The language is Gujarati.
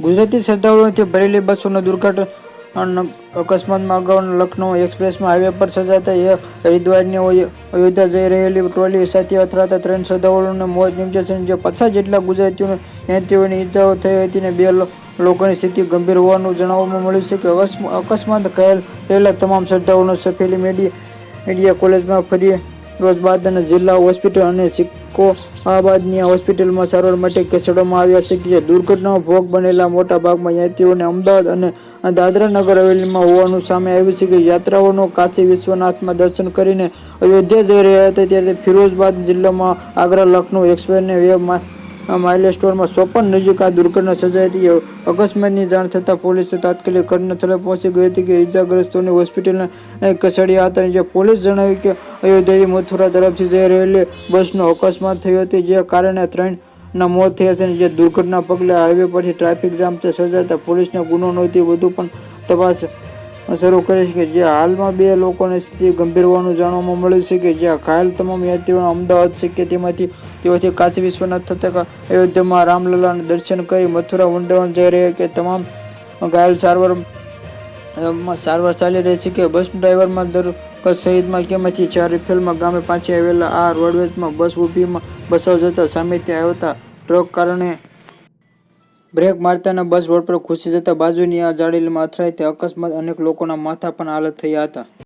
ગુજરાતી શ્રદ્ધાળુઓથી ભરેલી બસોનો દુર્ઘટના અકસ્માતમાં અગાઉ લખનૌ એક્સપ્રેસમાં હાઈવે પર સર્જાતા એક હરિદ્વારની અયો- અયોધ્યા જઈ રહેલી ટ્રોલી સાથે અથડાતા ત્રણ શ્રદ્ધાળુઓને મોત નીપજ્યા છે જે પચાસ જેટલા ગુજરાતીઓને યાત્રીઓને ઈજાઓ થઈ હતી અને બે લોકોની સ્થિતિ ગંભીર હોવાનું જણાવવામાં મળ્યું છે કે અકસ્મ- અકસ્માત ઘાયલ થયેલા તમામ શ્રદ્ધાળુઓને સફેલી મેડી, મીડિયા કોલેજમાં ફરી રોજ અને જિલ્લા હોસ્પિટલ અને સિકોહાબાદની હોસ્પિટલમાં સારવાર માટે ખસેડવામાં આવ્યા છે કે જે દુર્ઘટનામાં ભોગ બનેલા મોટા ભાગમાં યાત્રીઓને અમદાવાદ અને દાદરા નગર હવેલીમાં હોવાનું સામે આવ્યું છે કે યાત્રાઓનો કાશી વિશ્વનાથમાં દર્શન કરીને અયોધ્યા જઈ રહ્યા હતા. ત્યારે ફિરોઝબાદ જિલ્લામાં આગ્રા લખનૌ એક્સપ્રેસને વે મા- માઇલેજ સ્ટોરમાં ચોપન નજીક આ દુર્ઘટના સર્જાઈ હતી. અકસ્માતની જાણ થતાં પોલીસે તાત્કાલિક ઘટનાસ્થળે પહોંચી ગઈ હતી કે ઇજાગ્રસ્તોને હોસ્પિટલને ખસેડ્યા હતા જે પોલીસ જણાવ્યું કે અયોધ્યાથી મથુરા તરફથી જઈ રહેલી બસનો અકસ્માત થયો હતો જે કારણે ત્રણ ના મોત થયા છે જે દુર્ઘટના પગલે હાઈવે પરથી ટ્રાફિક જામ સર્જાતા પોલીસને ગુનો નોંધી વધુ પણ તપાસ શરૂ કરી છે કે જે હાલમાં બે લોકોની સ્થિતિ ગંભીર હોવાનું જાણવામાં મળ્યું છે કે જ્યાં ઘાયલ તમામ યાત્રીઓ અમદાવાદ છે કે તેમાંથી તેઓથી કાશી વિશ્વનાથ થતા અયોધ્યામાં રામલલાના દર્શન કરી મથુરા, વૃંદાવન જઈ રહ્યા કે તમામ ઘાયલ સારવાર સારવાર ચાલી રહી છે કે બસ ડ્રાઈવરમાં દર શહીદમાં કેમાંથી ચાર રિફેલમાં ગામે પાછી આવેલા આ રોડવેજમાં બસ ઊભીમાં બસાવ જતા સામેથી આવતા ટ્રક કારણે બ્રેક મારતાના બસ રોડ પર ખુશી જતા બાજુની આ જાળીમાં અથડાઈ તે અકસ્માત અનેક લોકોના માથા પણ હાલત થયા હતા.